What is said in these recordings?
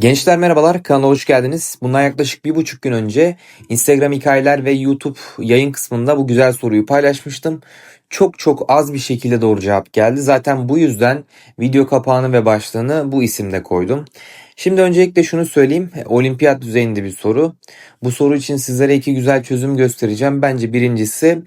Gençler merhabalar, kanala hoş geldiniz. Bundan yaklaşık bir buçuk gün önce Instagram hikayeler ve YouTube yayın kısmında bu güzel soruyu paylaşmıştım. Çok çok az bir şekilde doğru cevap geldi. Zaten bu yüzden video kapağını ve başlığını bu isimde koydum. Şimdi öncelikle şunu söyleyeyim. Olimpiyat düzeyinde bir soru. Bu soru için sizlere iki güzel çözüm göstereceğim. Bence birincisi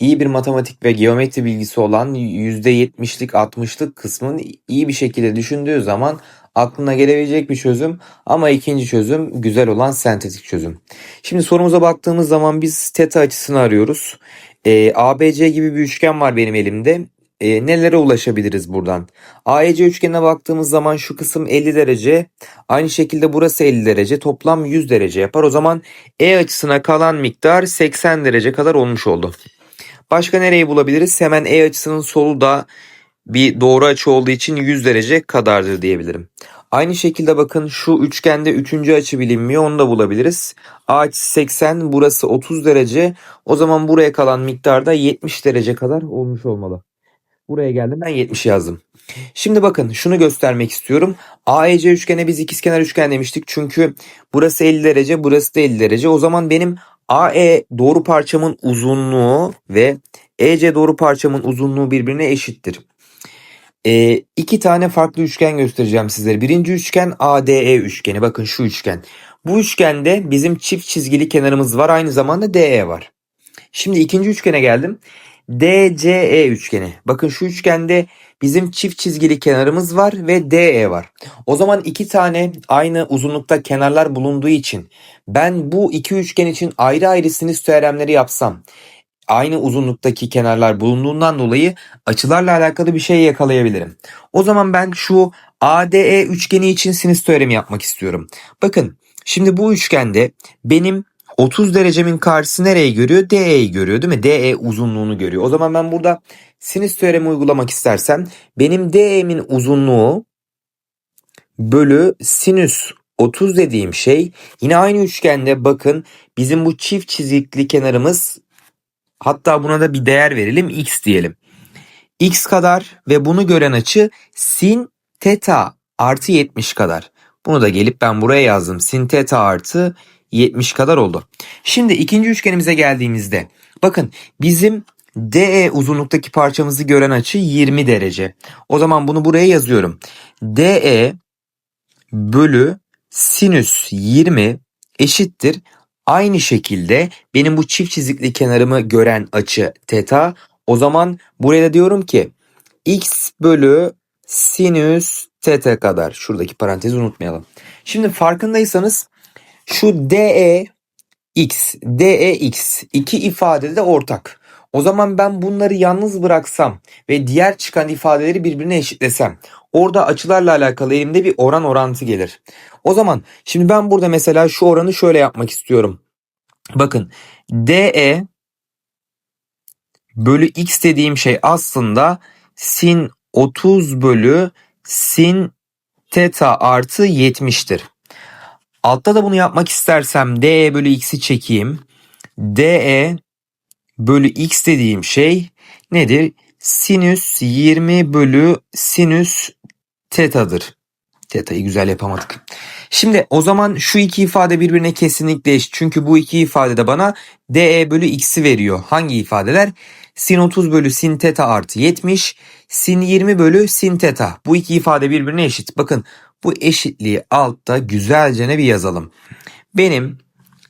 iyi bir matematik ve geometri bilgisi olan %70'lik 60'lık kısmın iyi bir şekilde düşündüğü zaman aklına gelebilecek bir çözüm ama ikinci çözüm güzel olan sentetik çözüm. Şimdi sorumuza baktığımız zaman biz teta açısını arıyoruz. E, ABC gibi bir üçgen var benim elimde. E, nelere ulaşabiliriz buradan? AEC üçgenine baktığımız zaman şu kısım 50 derece. Aynı şekilde burası 50 derece. Toplam 100 derece yapar. O zaman E açısına kalan miktar 80 derece kadar olmuş oldu. Başka nereyi bulabiliriz? Hemen E açısının solu da bir doğru açı olduğu için 100 derece kadardır diyebilirim. Aynı şekilde bakın şu üçgende üçüncü açı bilinmiyor onu da bulabiliriz. A açısı 80 burası 30 derece o zaman buraya kalan miktar da 70 derece kadar olmuş olmalı. Buraya geldim ben 70 yazdım. Şimdi bakın şunu göstermek istiyorum. AEC üçgene biz ikizkenar üçgen demiştik. Çünkü burası 50 derece burası da 50 derece. O zaman benim AE doğru parçamın uzunluğu ve EC doğru parçamın uzunluğu birbirine eşittir. E, iki tane farklı üçgen göstereceğim sizlere. Birinci üçgen ADE üçgeni. Bakın şu üçgen. Bu üçgende bizim çift çizgili kenarımız var. Aynı zamanda DE var. Şimdi ikinci üçgene geldim. DCE üçgeni. Bakın şu üçgende bizim çift çizgili kenarımız var ve DE var. O zaman iki tane aynı uzunlukta kenarlar bulunduğu için ben bu iki üçgen için ayrı ayrı sinüs teoremleri yapsam aynı uzunluktaki kenarlar bulunduğundan dolayı açılarla alakalı bir şey yakalayabilirim. O zaman ben şu ADE üçgeni için sinüs teoremi yapmak istiyorum. Bakın şimdi bu üçgende benim 30 derecemin karşısı nereye görüyor? DE'yi görüyor değil mi? DE uzunluğunu görüyor. O zaman ben burada sinüs teoremi uygulamak istersem benim DE'min uzunluğu bölü sinüs 30 dediğim şey yine aynı üçgende bakın bizim bu çift çizikli kenarımız Hatta buna da bir değer verelim x diyelim. x kadar ve bunu gören açı sin teta artı 70 kadar. Bunu da gelip ben buraya yazdım. Sin teta artı 70 kadar oldu. Şimdi ikinci üçgenimize geldiğimizde bakın bizim DE uzunluktaki parçamızı gören açı 20 derece. O zaman bunu buraya yazıyorum. DE bölü sinüs 20 eşittir Aynı şekilde benim bu çift çizikli kenarımı gören açı teta. O zaman buraya da diyorum ki x bölü sinüs teta kadar. Şuradaki parantezi unutmayalım. Şimdi farkındaysanız şu DE x, DE x iki ifade de ortak. O zaman ben bunları yalnız bıraksam ve diğer çıkan ifadeleri birbirine eşitlesem orada açılarla alakalı elimde bir oran orantı gelir. O zaman şimdi ben burada mesela şu oranı şöyle yapmak istiyorum. Bakın DE bölü x dediğim şey aslında sin 30 bölü sin teta artı 70'tir. Altta da bunu yapmak istersem DE bölü x'i çekeyim. DE bölü x dediğim şey nedir? Sinüs 20 bölü sinüs tetadır. Teta'yı güzel yapamadık. Şimdi o zaman şu iki ifade birbirine kesinlikle eşit. Çünkü bu iki ifade de bana DE bölü x'i veriyor. Hangi ifadeler? Sin 30 bölü sin teta artı 70. Sin 20 bölü sin teta. Bu iki ifade birbirine eşit. Bakın bu eşitliği altta güzelce ne bir yazalım. Benim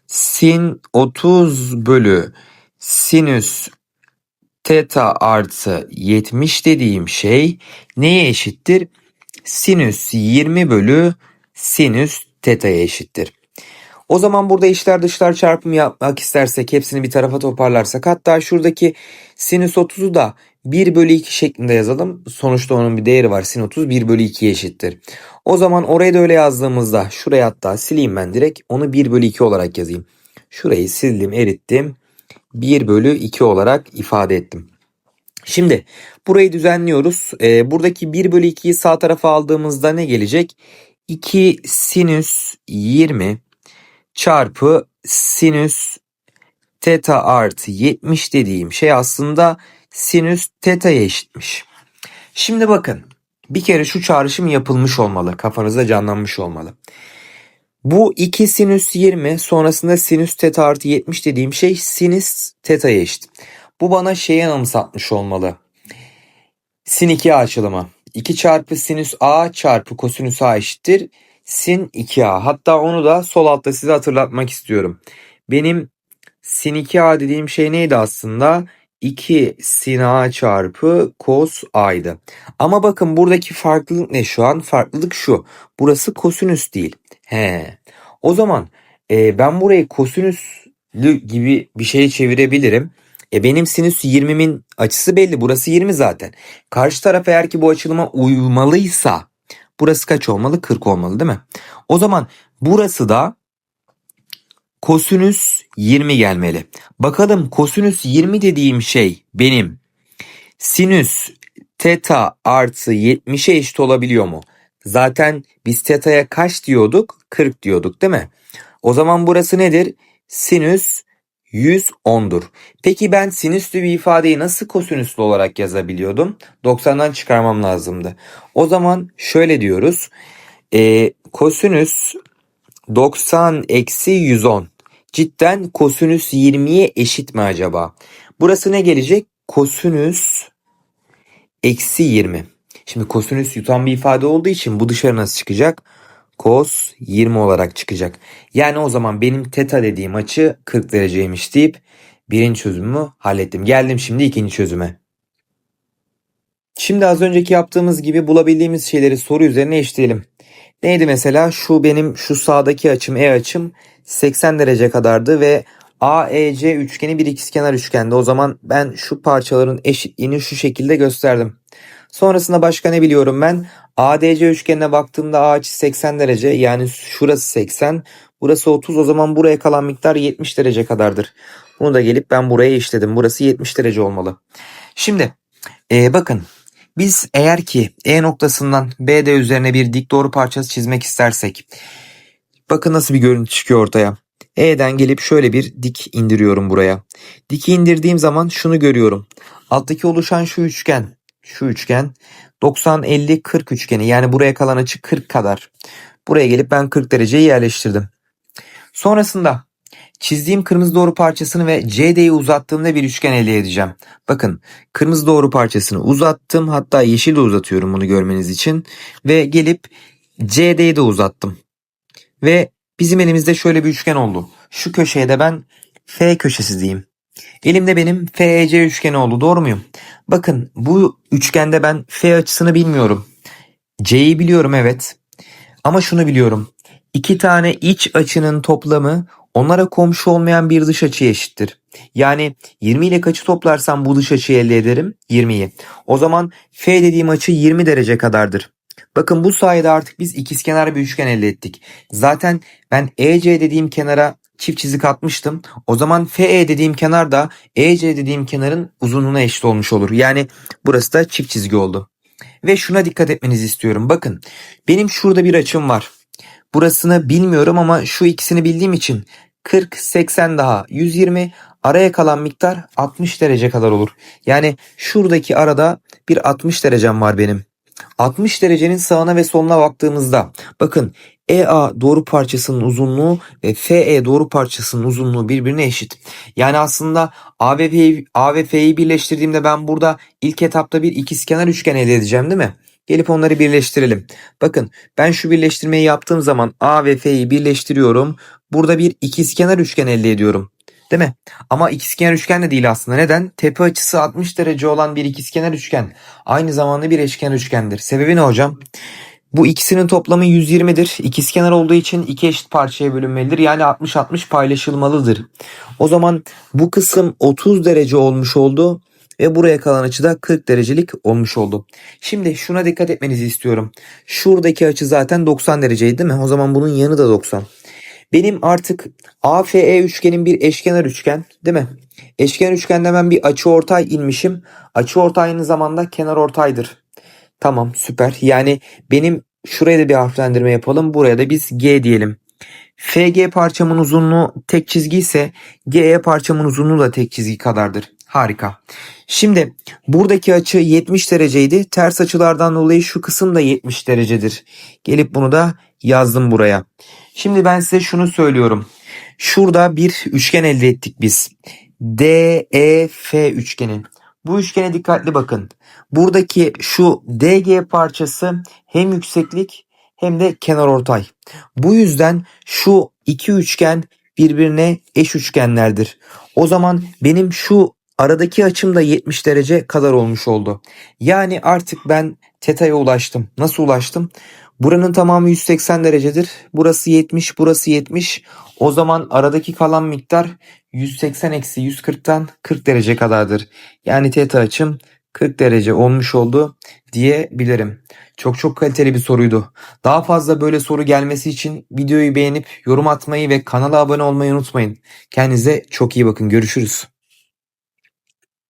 sin 30 bölü sinüs teta artı 70 dediğim şey neye eşittir? Sinüs 20 bölü sinüs teta'ya eşittir. O zaman burada içler dışlar çarpımı yapmak istersek hepsini bir tarafa toparlarsak hatta şuradaki sinüs 30'u da 1 bölü 2 şeklinde yazalım. Sonuçta onun bir değeri var. Sin 30 1 bölü 2'ye eşittir. O zaman oraya da öyle yazdığımızda şuraya hatta sileyim ben direkt onu 1 bölü 2 olarak yazayım. Şurayı sildim erittim. 1 bölü 2 olarak ifade ettim. Şimdi burayı düzenliyoruz. Ee, buradaki 1 bölü 2'yi sağ tarafa aldığımızda ne gelecek? 2 sinüs 20 çarpı sinüs teta artı 70 dediğim şey aslında sinüs teta'ya eşitmiş. Şimdi bakın bir kere şu çağrışım yapılmış olmalı. Kafanızda canlanmış olmalı. Bu 2 sinüs 20 sonrasında sinüs teta artı 70 dediğim şey sinüs teta'ya eşit. Bu bana şeyi anımsatmış olmalı. Sin 2 açılımı. 2 çarpı sinüs a çarpı kosinüs a eşittir. Sin 2a. Hatta onu da sol altta size hatırlatmak istiyorum. Benim sin 2a dediğim şey neydi aslında? 2 sin a çarpı cos a'ydı. Ama bakın buradaki farklılık ne şu an? Farklılık şu. Burası kosinüs değil. He. O zaman e, ben burayı kosinüslü gibi bir şeye çevirebilirim. E benim sinüs 20'min açısı belli. Burası 20 zaten. Karşı taraf eğer ki bu açılıma uymalıysa burası kaç olmalı? 40 olmalı değil mi? O zaman burası da kosinüs 20 gelmeli. Bakalım kosinüs 20 dediğim şey benim sinüs teta artı 70'e eşit olabiliyor mu? Zaten biz teta'ya kaç diyorduk? 40 diyorduk değil mi? O zaman burası nedir? Sinüs 110'dur. Peki ben sinüslü bir ifadeyi nasıl kosinüslü olarak yazabiliyordum? 90'dan çıkarmam lazımdı. O zaman şöyle diyoruz. E, kosinüs 90 eksi 110. Cidden kosinüs 20'ye eşit mi acaba? Burası ne gelecek? Kosinüs eksi 20. Şimdi kosinüs yutan bir ifade olduğu için bu dışarı nasıl çıkacak? Kos 20 olarak çıkacak. Yani o zaman benim teta dediğim açı 40 dereceymiş deyip birinci çözümümü hallettim. Geldim şimdi ikinci çözüme. Şimdi az önceki yaptığımız gibi bulabildiğimiz şeyleri soru üzerine eşleyelim. Neydi mesela? Şu benim şu sağdaki açım E açım 80 derece kadardı ve AEC üçgeni bir ikizkenar üçgendi. O zaman ben şu parçaların eşitliğini şu şekilde gösterdim. Sonrasında başka ne biliyorum ben? ADC üçgenine baktığımda A açısı 80 derece yani şurası 80 burası 30 o zaman buraya kalan miktar 70 derece kadardır. Bunu da gelip ben buraya işledim. Burası 70 derece olmalı. Şimdi ee, bakın biz eğer ki E noktasından BD üzerine bir dik doğru parçası çizmek istersek bakın nasıl bir görüntü çıkıyor ortaya. E'den gelip şöyle bir dik indiriyorum buraya. Diki indirdiğim zaman şunu görüyorum. Alttaki oluşan şu üçgen, şu üçgen 90 50 40 üçgeni yani buraya kalan açı 40 kadar. Buraya gelip ben 40 dereceyi yerleştirdim. Sonrasında çizdiğim kırmızı doğru parçasını ve CD'yi uzattığımda bir üçgen elde edeceğim. Bakın kırmızı doğru parçasını uzattım hatta yeşil de uzatıyorum bunu görmeniz için ve gelip CD'yi de uzattım. Ve bizim elimizde şöyle bir üçgen oldu. Şu köşeye de ben F köşesi diyeyim. Elimde benim FEC üçgeni oldu doğru muyum? Bakın bu üçgende ben F açısını bilmiyorum. C'yi biliyorum evet. Ama şunu biliyorum. İki tane iç açının toplamı onlara komşu olmayan bir dış açıya eşittir. Yani 20 ile kaçı toplarsam bu dış açıyı elde ederim? 20'yi. O zaman F dediğim açı 20 derece kadardır. Bakın bu sayede artık biz ikizkenar bir üçgen elde ettik. Zaten ben EC dediğim kenara çift çizik atmıştım. O zaman FE dediğim kenar da EC dediğim kenarın uzunluğuna eşit olmuş olur. Yani burası da çift çizgi oldu. Ve şuna dikkat etmenizi istiyorum. Bakın benim şurada bir açım var. Burasını bilmiyorum ama şu ikisini bildiğim için 40, 80 daha 120 araya kalan miktar 60 derece kadar olur. Yani şuradaki arada bir 60 derecem var benim. 60 derecenin sağına ve soluna baktığımızda bakın EA doğru parçasının uzunluğu ve FE doğru parçasının uzunluğu birbirine eşit. Yani aslında A ve, F, A ve F'yi birleştirdiğimde ben burada ilk etapta bir ikizkenar üçgen elde edeceğim değil mi? Gelip onları birleştirelim. Bakın ben şu birleştirmeyi yaptığım zaman A ve F'yi birleştiriyorum. Burada bir ikizkenar üçgen elde ediyorum. Değil mi? Ama ikizkenar üçgen de değil aslında. Neden? Tepe açısı 60 derece olan bir ikizkenar üçgen. Aynı zamanda bir eşkenar üçgendir. Sebebi ne hocam? Bu ikisinin toplamı 120'dir. İkizkenar olduğu için iki eşit parçaya bölünmelidir. Yani 60-60 paylaşılmalıdır. O zaman bu kısım 30 derece olmuş oldu ve buraya kalan açı da 40 derecelik olmuş oldu. Şimdi şuna dikkat etmenizi istiyorum. Şuradaki açı zaten 90 dereceydi değil mi? O zaman bunun yanı da 90. Benim artık AFE üçgenin bir eşkenar üçgen değil mi? Eşkenar üçgende ben bir açı ortay inmişim. Açı ortay aynı zamanda kenar ortaydır. Tamam süper. Yani benim şuraya da bir harflendirme yapalım. Buraya da biz G diyelim. FG parçamın uzunluğu tek çizgi ise GE parçamın uzunluğu da tek çizgi kadardır. Harika. Şimdi buradaki açı 70 dereceydi. Ters açılardan dolayı şu kısım da 70 derecedir. Gelip bunu da yazdım buraya. Şimdi ben size şunu söylüyorum. Şurada bir üçgen elde ettik biz. DEF üçgeni. Bu üçgene dikkatli bakın. Buradaki şu DG parçası hem yükseklik hem de kenar ortay. Bu yüzden şu iki üçgen birbirine eş üçgenlerdir. O zaman benim şu aradaki açım da 70 derece kadar olmuş oldu. Yani artık ben teta'ya ulaştım. Nasıl ulaştım? Buranın tamamı 180 derecedir. Burası 70, burası 70. O zaman aradaki kalan miktar 180 eksi 140'tan 40 derece kadardır. Yani teta açım 40 derece olmuş oldu diyebilirim. Çok çok kaliteli bir soruydu. Daha fazla böyle soru gelmesi için videoyu beğenip yorum atmayı ve kanala abone olmayı unutmayın. Kendinize çok iyi bakın. Görüşürüz.